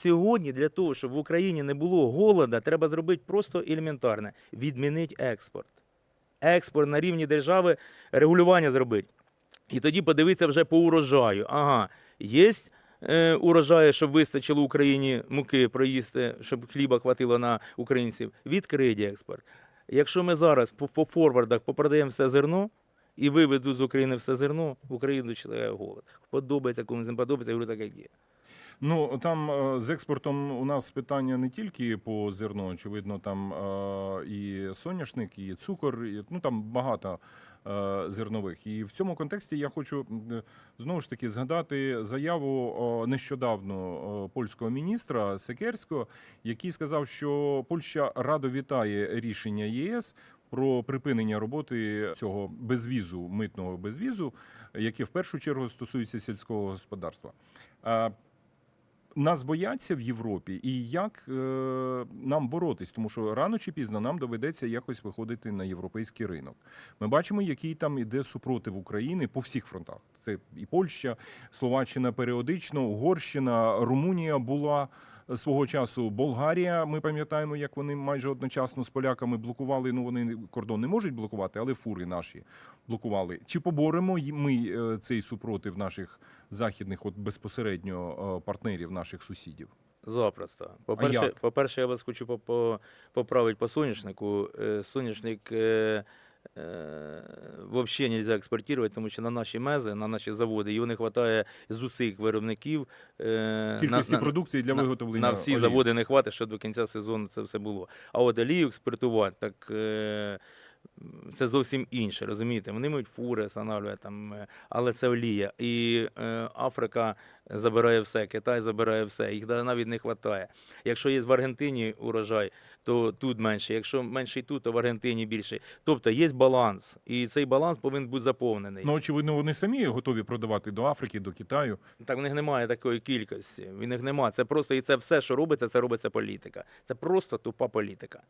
Сьогодні для того, щоб в Україні не було голода, треба зробити просто елементарне відмінити експорт. Експорт на рівні держави регулювання зробити. І тоді подивитися вже по урожаю. Ага, є е, урожаї, щоб вистачило Україні муки проїсти, щоб хліба хватило на українців. Відкриті експорт. Якщо ми зараз по, форвардах попродаємо все зерно і виведуть з України все зерно, в Україну чекає голод. Подобається, комусь не подобається, я говорю так, як є. Ну там е, з експортом у нас питання не тільки по зерну, очевидно, там е, і соняшник, і цукор, і, ну там багато е, зернових. І в цьому контексті я хочу знову ж таки згадати заяву нещодавно польського міністра Секерського, який сказав, що Польща радо вітає рішення ЄС. Про припинення роботи цього безвізу, митного безвізу, яке в першу чергу стосується сільського господарства. Нас бояться в Європі, і як е, нам боротись, тому що рано чи пізно нам доведеться якось виходити на європейський ринок. Ми бачимо, який там іде супротив України по всіх фронтах. Це і Польща, Словаччина періодично, Угорщина, Румунія була свого часу. Болгарія. Ми пам'ятаємо, як вони майже одночасно з поляками блокували. Ну вони кордон не можуть блокувати, але фури наші блокували. Чи поборемо ми е, цей супротив наших західних, от безпосередньо е, партнерів, наших сусідів? Запросто. По-перше, по-перше, я вас хочу по- по- поправити по соняшнику. Е, Соняшник взагалі не можна експортувати, тому що на наші мези, на наші заводи його не вистачає з усіх виробників. е, Кількості на, продукції для на, виготовлення на всі олії. заводи не вистачить, щоб до кінця сезону це все було. А от олію експортувати, так. Це зовсім інше, розумієте? Вони мають фури, встановлюють там, е, але це олія. І е, Африка забирає все, Китай забирає все, їх навіть не вистачає. Якщо є в Аргентині урожай, то тут менше. Якщо менший тут, то в Аргентині більше. Тобто є баланс, і цей баланс повинен бути заповнений. Ну, очевидно, вони самі готові продавати до Африки, до Китаю. Так в них немає такої кількості. В них немає. Це просто і це все, що робиться, це робиться політика. Це просто тупа політика.